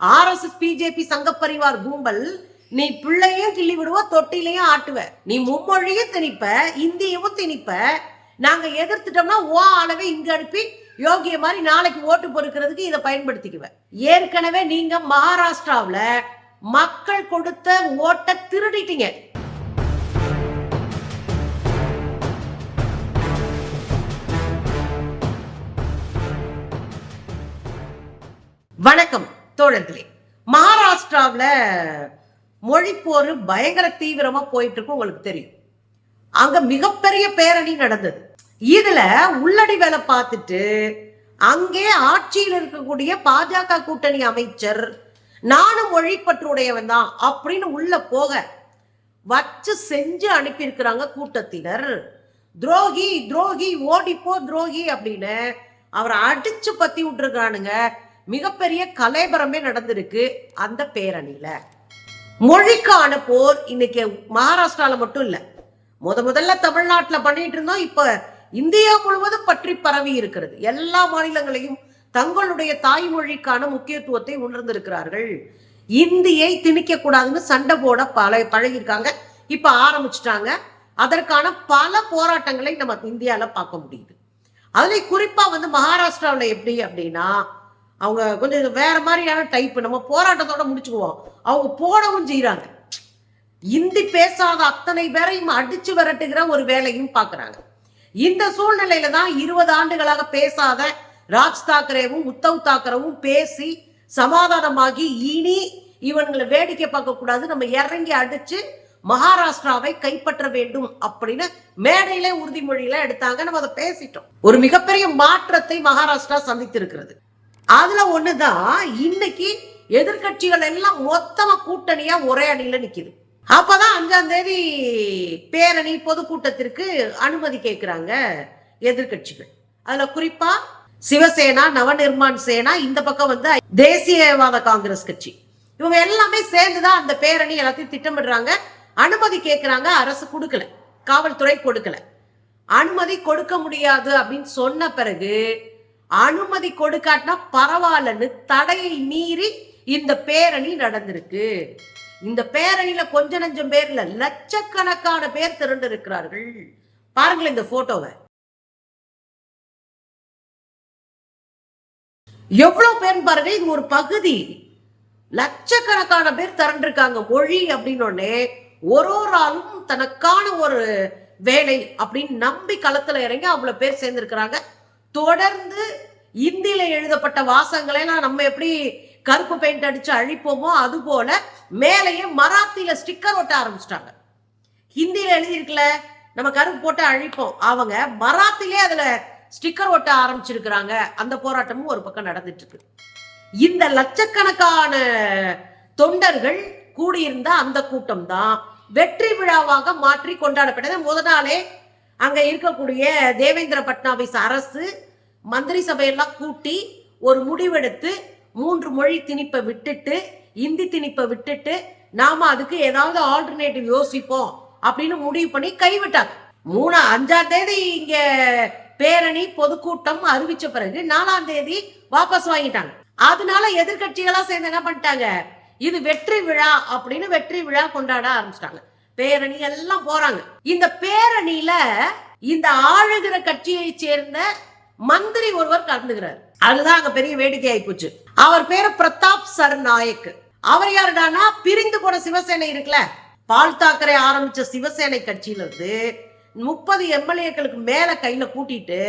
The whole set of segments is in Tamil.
ஆர்எஸ்எஸ் பிஜேபி சங்க பரிவார் கும்பல் நீ பிள்ளையும் கிள்ளி விடுவ தொட்டிலையும் ஆட்டுவ. நீ மும்மொழியும் திணிப்ப இந்தியவும் திணிப்ப. நாங்க எதிர்த்துட்டோம்னா ஓ அளவே இங்க அனுப்பி யோகிய மாதிரி நாளைக்கு ஓட்டு பொறுக்கிறதுக்கு இதை பயன்படுத்திக்குவ. ஏற்கனவே நீங்க மகாராஷ்டிராவில் மக்கள் கொடுத்த ஓட்டை திருடிட்டீங்க. வணக்கம். தோழர்களே மகாராஷ்டிராவில் மொழிப்போர் பயங்கர தீவிரமா போயிட்டு இருக்கு உங்களுக்கு தெரியும். அங்க மிகப்பெரிய பேரணி நடந்தது. இதுல உள்ளடி வேலை பார்த்துட்டு அங்கே ஆட்சியில் இருக்கக்கூடிய பாஜக கூட்டணி அமைச்சர் நானும் மொழிப்பற்றுடையவன் தான் அப்படின்னு உள்ள போக வச்சு செஞ்சு அனுப்பியிருக்கிறாங்க கூட்டத்தினர். துரோகி துரோகி ஓடிப்போ துரோகி அப்படின்னு அவரை அடிச்சு பத்தி விட்டுருக்கானுங்க. மிகப்பெரிய கலைபரமே நடந்திருக்கு அந்த பேரணியில. மொழிக்கான போர் இன்னைக்கு மகாராஷ்டிரால மட்டும் இல்ல. முத முதல்ல தமிழ்நாட்டுல பண்ணிட்டு இருந்தோம் இப்ப இந்தியா முழுவதும் பற்றி பரவி இருக்கிறது. எல்லா மாநிலங்களையும் தங்களுடைய தாய்மொழிக்கான முக்கியத்துவத்தை உணர்ந்திருக்கிறார்கள். இந்தியை திணிக்க கூடாதுன்னு சண்டை போட பல பழகிருக்காங்க இப்ப ஆரம்பிச்சிட்டாங்க. அதற்கான பல போராட்டங்களை நம்ம இந்தியாவில் பார்க்க முடியுது. அதுல குறிப்பா வந்து மகாராஷ்டிராவில் எப்படி அப்படின்னா அவங்க கொஞ்சம் இது வேற மாதிரியான டைப் நம்ம போராட்டத்தோட முடிச்சுக்குவோம். அவங்க போடவும் செய்யறாங்க இந்தி பேசாத அத்தனை பேரையும் அடிச்சு விரட்டுகிற ஒரு வேலையும் பாக்குறாங்க. இந்த சூழ்நிலையில தான் இருபது ஆண்டுகளாக பேசாத ராஜ் தாக்கரேவும் உத்தவ் தாக்கரவும் பேசி சமாதானமாகி இனி இவங்களை வேடிக்கை பார்க்க கூடாது. நம்ம இறங்கி அடிச்சு மகாராஷ்டிராவை கைப்பற்ற வேண்டும் அப்படின்னு மேடையில உறுதிமொழியில எடுத்தாங்க. நம்ம அதை பேசிட்டோம். ஒரு மிகப்பெரிய மாற்றத்தை மகாராஷ்டிரா சந்தித்திருக்கிறது. அதுல ஒண்ணுதான் இன்னைக்கு எதிர்க்கட்சிகள் எல்லாம் மொத்தமா கூட்டணியா ஒரே அணியில நிக்குது. அப்பதான் அஞ்சாம் தேதி பேரணி பொதுக்கூட்டத்திற்கு அனுமதி கேட்கிறாங்க எதிர்க்கட்சிகள். அதுல குறிப்பா சிவசேனா நவநிர்மாண் சேனா இந்த பக்கம் வந்து தேசியவாத காங்கிரஸ் கட்சி. இவங்க எல்லாமே சேர்ந்துதான் அந்த பேரணி எல்லாத்தையும் திட்டமிடுறாங்க. அனுமதி கேட்கிறாங்க அரசு கொடுக்கல. காவல்துறை கொடுக்கல. அனுமதி கொடுக்க முடியாது அப்படின்னு சொன்ன பிறகு அனுமதி கொடுக்காட்டினா பரவாயில்லன்னு தடையை மீறி இந்த பேரணி நடந்திருக்கு. இந்த பேரணியில கொஞ்ச நஞ்சம் பேர்ல லட்சக்கணக்கான பேர் திரண்டு இருக்கிறார்கள் பாருங்களேன் இந்த போட்டோவை. எவ்வளவு பேர் பாருங்க இது ஒரு பகுதி. லட்சக்கணக்கான பேர் திரண்டிருக்காங்க. மொழி அப்படின்னு ஒரு ஒரு ஆளும் தனக்கான ஒரு வேலை அப்படின்னு நம்பி களத்துல இறங்கி அவ்வளவு பேர் சேர்ந்திருக்கிறாங்க. தொடர்ந்து இந்தியில எழுதப்பட்ட வாசங்களை எல்லாம் நம்ம எப்படி கருப்பு பெயிண்ட் அடிச்சு அழிப்போமோ அது போல மேலேயே மராத்தியில ஸ்டிக்கர் ஒட்ட ஆரம்பிச்சிட்டாங்க. ஹிந்தியில எழுதியிருக்கல நம்ம கருப்பு போட்டு அழிப்போம். அவங்க மராத்திலே அதுல ஸ்டிக்கர் ஒட்ட ஆரம்பிச்சிருக்கிறாங்க. அந்த போராட்டமும் ஒரு பக்கம் நடந்துட்டு இருக்கு இந்த லட்சக்கணக்கான தொண்டர்கள் கூடியிருந்த அந்த கூட்டம் தான் வெற்றி விழாவாக மாற்றி கொண்டாடப்பட்டது. முத நாளே அங்கே இருக்கக்கூடிய தேவேந்திர பட்னாவிஸ் அரசு மந்திரி சபையெல்லாம் கூட்டி ஒரு முடிவெடுத்து மூன்று மொழி திணிப்பை விட்டுட்டு இந்தி திணிப்பை விட்டுட்டு நாம அதுக்கு ஏதாவது ஆல்டர்னேட்டிவ் யோசிப்போம் அப்படின்னு முடிவு பண்ணி கைவிட்டாங்க. மூணு அஞ்சாம் தேதி இங்க பேரணி பொதுக்கூட்டம் அறிவிச்ச பிறகு நாலாம் தேதி வாபஸ் வாங்கிட்டாங்க. அதனால எதிர்க்கட்சிகளா சேர்ந்து என்ன பண்ணிட்டாங்க? இது வெற்றி விழா அப்படின்னு வெற்றி விழா கொண்டாட ஆரம்பிச்சிட்டாங்க. பேரணி எல்லாம் போறாங்க. இந்த பேரணியில இந்த ஆளுகிற கட்சியை சேர்ந்த மந்திரி ஒருவர் கலந்துகிறார் அதுதான் அங்க பெரிய வேடிக்கை ஆயிப்போச்சு அவர் பேரு பிரதாப் சர் நாயக் அவர் யாருடானா பிரிந்து போன சிவசேனை இருக்குல்ல பால் தாக்கரை ஆரம்பிச்ச சிவசேனை கட்சியில இருந்து முப்பது எம்எல்ஏக்களுக்கு மேல கையில கூட்டிட்டு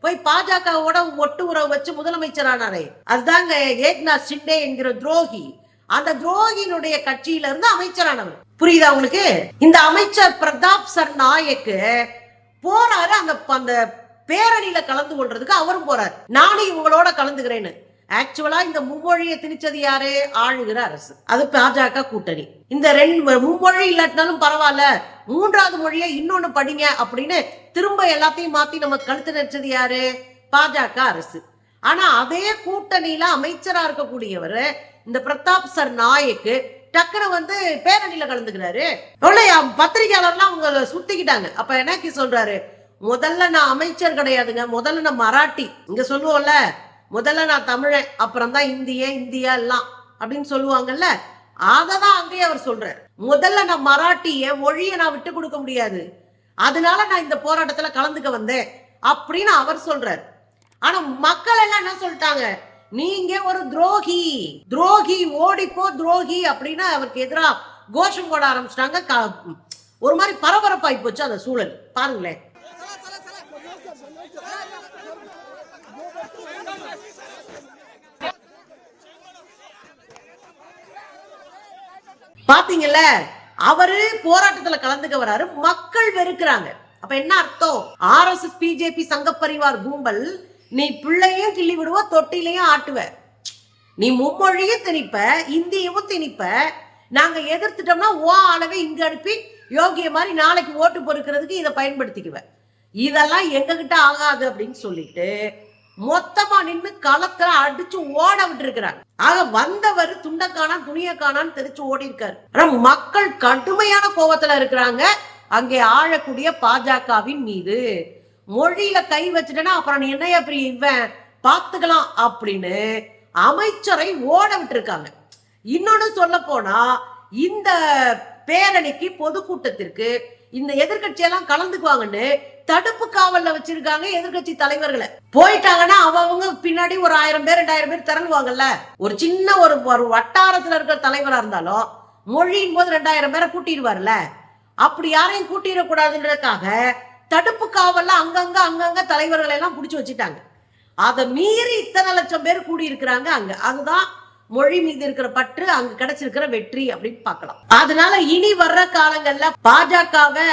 போய் பாஜகவோட ஒட்டு உறவு வச்சு முதலமைச்சரானாரே அதுதாங்க ஏக்நாத் ஷிண்டே என்கிற துரோகி. அந்த துரோகியினுடைய கட்சியில இருந்து அமைச்சரானவர். புரியுதா உங்களுக்கு? இந்த அமைச்சர் பிரதாப் சர் நாயக்கு போறாரு அந்த அந்த பேரணியில கலந்து கொள்றதுக்கு அவரும் போறாரு. நானும் இவங்களோட கலந்துக்கிறேன்னு. ஆக்சுவலா இந்த மும்மொழியை திணிச்சது யாரு? ஆளுகிற அரசு. அது பாஜக கூட்டணி. இந்த ரெண்டு மும்மொழி இல்லாட்டினாலும் பரவாயில்ல. மூன்றாவது மொழியை இன்னொன்னு படிங்க அப்படின்னு திரும்ப எல்லாத்தையும் மாத்தி நம்ம கழுத்து நினைச்சது யாரு? பாஜக அரசு. ஆனா அதே கூட்டணியில அமைச்சரா இருக்கக்கூடியவர் இந்த பிரதாப் சர் நாயக்கு டக்குனு வந்து பேரணியில கலந்துக்கிறாரு. எவ்வளவு பத்திரிகையாளர்லாம் அவங்க சுத்திக்கிட்டாங்க. அப்ப எனக்கு சொல்றாரு முதல்ல நான் அமைச்சர் கிடையாதுங்க. முதல்ல நான் மராட்டி. இங்க சொல்லுவோம்ல முதல்ல நான் தமிழன் அப்புறம் தான் இந்திய இந்தியா எல்லாம். அப்படின்னு சொல்லுவாங்கல்ல அதை தான் அங்கேயே அவர் சொல்றார். முதல்ல நான் மராட்டிய மொழியை நான் விட்டு கொடுக்க முடியாது. அதனால நான் இந்த போராட்டத்துல கலந்துக்க வந்தேன். அப்படின்னு அவர் சொல்றாரு. ஆனா மக்கள் எல்லாம் என்ன சொல்லிட்டாங்க? நீங்க ஒரு துரோகி. துரோகி ஓடிப்போ துரோகி அப்படின்னு அவருக்கு எதிராக கோஷம் போட ஆரம்பிச்சிட்டாங்க. ஒரு மாதிரி பரபரப்பாகி போச்சு அந்த சூழல். பாருங்களேன். பாத்தீங்கல்ல அவரு போராட்டத்துல கலந்துக்க வராரு. மக்கள் வெறுக்கிறாங்க. அப்ப என்ன அர்த்தம்? ஆர்எஸ்எஸ் பிஜேபி சங்க பரிவார் கும்பல் நீ பிள்ளையும் கிள்ளி விடுவ தொட்டிலையும் ஆட்டுவ. நீ மும்மொழியும் திணிப்ப இந்தியவும் திணிப்ப. நாங்க எதிர்த்துட்டோம்னா ஓ அளவை இங்க அனுப்பி யோகிய மாதிரி நாளைக்கு ஓட்டு பொறுக்கிறதுக்கு இதை பயன்படுத்திக்குவ. இதெல்லாம் எங்ககிட்ட ஆகாது அப்படின்னு சொல்லிட்டு மொத்தமா நின்று களத்துல அடிச்சு ஓட விட்டுருக்கிறாங்க. ஆக வந்தவர் துண்டக்கானான் துணியக்கானான்னு தெரிச்சு ஓடி இருக்காரு ஆனா மக்கள் கடுமையான கோபத்துல இருக்கிறாங்க. அங்கே ஆழக்கூடிய பாஜகவின் மீது. மொழியில கை வச்சுட்டேன்னா அப்புறம் நீ என்னைய பெரிய இவன் பார்த்துக்கலாம் அப்படின்னு அமைச்சரை ஓட விட்டுருக்காங்க. இன்னொன்னு சொல்ல போனா இந்த பேரணிக்கு பொதுக்கூட்டத்திற்கு இந்த எதிர்க்கட்சியெல்லாம் கலந்துக்குவாங்கன்னு தடுப்பு காவல்ல வச்சிருக்காங்க எதிர்க்கட்சி தலைவர்களை. போயிட்டாங்கன்னா அவங்க பின்னாடி ஒரு ஆயிரம் பேர் ரெண்டாயிரம் பேர் திரளுவாங்கல்ல. ஒரு சின்ன ஒரு ஒரு வட்டாரத்துல இருக்கிற தலைவரா இருந்தாலும் மொழியின் போது ரெண்டாயிரம் பேரை கூட்டிடுவார்ல அப்படி யாரையும் கூட்டிடக்கூடாதுன்றதுக்காக தடுப்பு காவல்ல அங்கங்க அங்கங்க தலைவர்களை எல்லாம் பிடிச்சி வச்சுட்டாங்க. அதை மீறி இத்தனை லட்சம் பேர் கூடி இருக்கிறாங்க அங்க. அதுதான் மொழி மீது இருக்கிற பற்று அங்க கிடைச்சிருக்கிற வெற்றி அப்படின்னு பார்க்கலாம். அதனால இனி வர்ற காலங்கள்ல பாஜகவை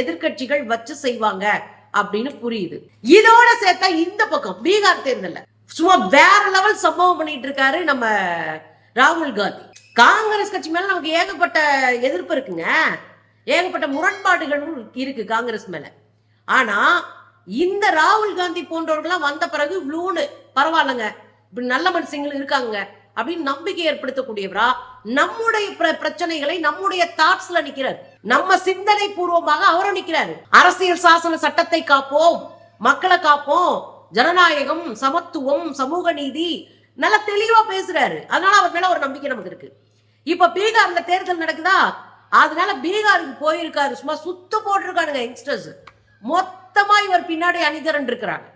எதிர்க்கட்சிகள் வச்சு செய்வாங்க அப்படின்னு புரியுது. இதோட சேர்த்தா இந்த பக்கம் பீகார் தேர்தல்ல. சும்மா வேற லெவல் சம்பவம் பண்ணிட்டு இருக்காரு நம்ம ராகுல் காந்தி. காங்கிரஸ் கட்சி மேல நமக்கு ஏகப்பட்ட எதிர்ப்பு இருக்குங்க. ஏகப்பட்ட முரண்பாடுகளும் இருக்கு காங்கிரஸ் மேல. ஆனா இந்த ராகுல் காந்தி போன்றவர்கள்லாம் வந்த பிறகு இவ்வளோன்னு பரவாயில்லைங்க. இப்படி நல்ல மனுஷங்களும் இருக்காங்க அப்படின்னு நம்பிக்கை ஏற்படுத்தக்கூடியவரா நம்முடைய பிர- பிரச்சனைகளை நம்முடைய தாட்ஸ்ல நிக்கிறார். நம்ம சிந்தனை பூர்வமாக அவரும் நிக்கிறாரு. அரசியல் சாசன சட்டத்தை காப்போம் மக்களை காப்போம் ஜனநாயகம் சமத்துவம் சமூக நீதி நல்லா தெளிவா பேசுறாரு. அதனால அவர் மேல ஒரு நம்பிக்கை நமக்கு இருக்கு. இப்ப பீகார்ல தேர்தல் நடக்குதா? அதனால பீகாருக்கு போயிருக்காரு. சும்மா சுத்து போட்டிருக்கானுங்க யங்ஸ்டர்ஸ் மொத்தமா இவர் பின்னாடி அணிதிரண்டு இருக்கிறாங்க.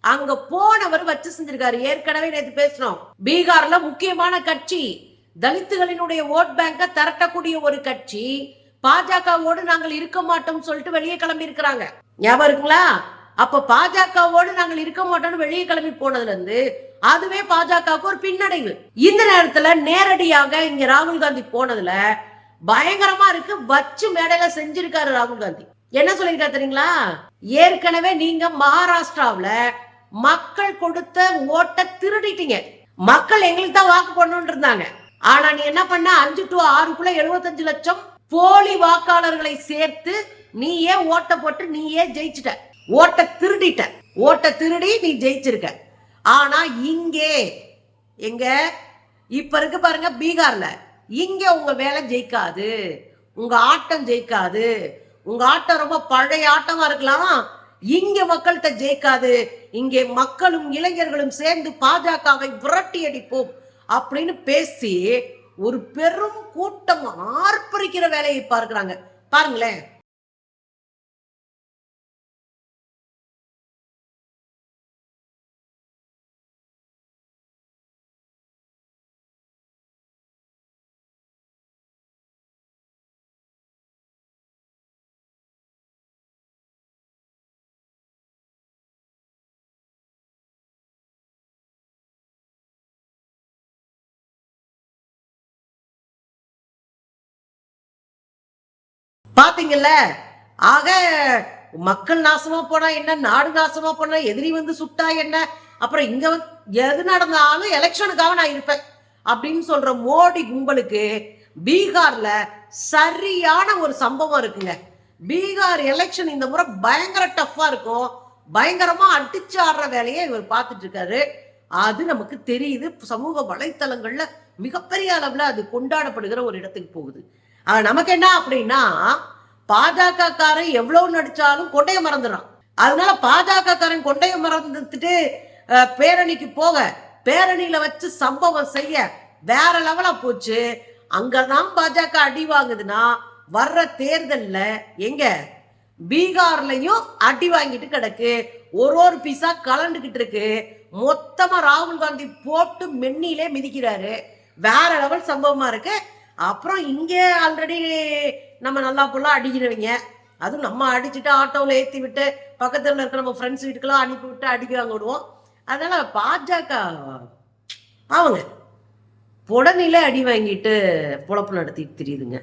அங்க போனவர் வச்சு செஞ்சிருக்காரு. ஏற்கனவே நேற்று பேசினோம். பீகார்ல முக்கியமான கட்சி. தலித்துகளினுடைய ஓட் பேங்க திரட்டக்கூடிய ஒரு கட்சி. பாஜகவோடு நாங்கள் இருக்க மாட்டோம் சொல்லிட்டு வெளியே கிளம்பி இருக்கிறாங்க. ஞாபகம் இருக்குங்களா? அப்ப பாஜகவோடு நாங்கள் இருக்க மாட்டோம்னு வெளியே கிளம்பி போனதுல இருந்து அதுவே பாஜகவுக்கு ஒரு பின்னடைவு. இந்த நேரத்துல நேரடியாக இங்க ராகுல் காந்தி போனதுல பயங்கரமா இருக்கு. வச்சு மேடையில செஞ்சிருக்காரு ராகுல் காந்தி. என்ன சொல்லிருக்காரு தெரியுங்களா? ஏற்கனவே நீங்க மகாராஷ்டிராவில மக்கள் கொடுத்த ஓட்டை திருடிட்டீங்க. மக்கள் எங்களுக்கு தான் வாக்கு பண்ணணும்னு இருந்தாங்க. ஆனா நீ என்ன பண்ண? அஞ்சு டு ஆறுக்குள்ள எழுபத்தஞ்சு லட்சம் போலி வாக்காளர்களை சேர்த்து நீயே ஓட்டை போட்டு நீயே ஜெயிச்சிட்ட. ஓட்டை திருடிட்ட. ஓட்டை திருடி நீ ஜெயிச்சிருக்க. ஆனா இங்கே எங்க? இப்ப இருக்கு பாருங்க பீகார்ல. இங்க உங்க வேலை ஜெயிக்காது. உங்க ஆட்டம் ஜெயிக்காது. உங்க ஆட்டம் ரொம்ப பழைய ஆட்டமா இருக்கலாம். இங்க மக்கள்கிட்ட ஜெயிக்காது. இங்கே மக்களும் இளைஞர்களும் சேர்ந்து பாஜகவை விரட்டி அடிப்போம் அப்படின்னு பேசி ஒரு பெரும் கூட்டம் ஆர்ப்பரிக்கிற வேலையை பார்க்கிறாங்க. பாருங்களேன். பாத்தீங்கல்ல? ஆக மக்கள் நாசமா போனா என்ன? நாடு நாசமா போனா எதிரி வந்து சுட்டா என்ன? அப்புறம் இங்க வந்து எது நடந்தாலும் எலெக்ஷனுக்காக நான் இருப்பேன். அப்படின்னு சொல்ற மோடி கும்பலுக்கு பீகார்ல சரியான ஒரு சம்பவம் இருக்குங்க. பீகார் எலெக்ஷன் இந்த முறை பயங்கர டஃப்பா இருக்கும். பயங்கரமா அடிச்சு ஆடுற வேலையை இவர் பார்த்துட்டு இருக்காரு அது நமக்கு தெரியுது. சமூக வலைத்தளங்கள்ல மிகப்பெரிய அளவுல அது கொண்டாடப்படுகிற ஒரு இடத்துக்கு போகுது. நமக்கு என்ன அப்படின்னா பாஜக காரன் எவ்வளவு நடிச்சாலும் கொண்டைய மறந்துடுறான் அதனால பாஜக காரன் கொண்டைய மறந்துட்டு பேரணிக்கு போக பேரணியில வச்சு சம்பவம் செய்ய வேற லெவலா போச்சு. அங்கதான் பாஜக அடி வாங்குதுன்னா வர்ற தேர்தல்ல எங்க? பீகார்லயும் அடி வாங்கிட்டு கிடக்கு. ஒரு ஒரு பீஸா கலண்டுகிட்டு இருக்கு. மொத்தமா ராகுல் காந்தி போட்டு மென்னிலே மிதிக்கிறாரு. வேற லெவல் சம்பவமா இருக்கு. அப்புறம் இங்கே ஆல்ரெடி நம்ம நல்லா புல்லா அடிக்கிறவங்க. அதுவும் நம்ம அடிச்சுட்டு ஆட்டோவில் ஏற்றி விட்டு பக்கத்தில் இருக்க நம்ம ஃப்ரெண்ட்ஸ் வீட்டுக்கெல்லாம் அனுப்பி விட்டு அடிக்க வாங்க விடுவோம். அதனால பாஜக அவங்க புடனிலே அடி வாங்கிட்டு பொழப்பு நடத்திட்டு தெரியுதுங்க.